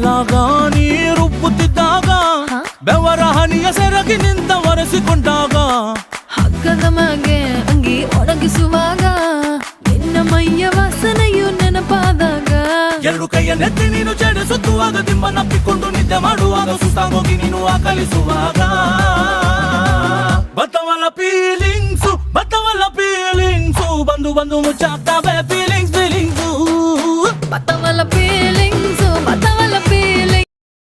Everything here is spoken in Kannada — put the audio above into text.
ಕಾಲಾಗ ನೀರುಪ್ಪುತ್ತಿದ್ದಾಗ ಬೆವರ ಹನಿಯ ಸೆರಗಿ ನಿಂತ ಒರೆಸಿಕೊಂಡಾಗ ಹಗ್ಗದ ಮಗೆ ಅಂಗಿ ಒಣಗಿಸುವಾಗ ನಿನ್ನ ಮೈಯ ವಾಸನೆಯು ನೆನಪಾದಾಗ ಎರಡು ಕೈಯ ನೆತ್ತಿ ನೀನು ಜಡೆ ಸುತ್ತುವಾಗ ದಿಂಬ ನಪ್ಪಿಕೊಂಡು ನಿದ್ದೆ ಮಾಡುವಾಗ ಸುಸ್ತಾಗೋಗಿ ನೀನು ಕಲಿಸುವಾಗ ಬತವಲ್ಲ ಫೀಲಿಂಗ್ಸು ಬತವಲ್ಲ ಫೀಲಿಂಗ್ಸು ಬಂದು ಬಂದು ಮುಚ್ಚಾಗ್ತವೆ ಫೀಲಿಂಗ್ಸ್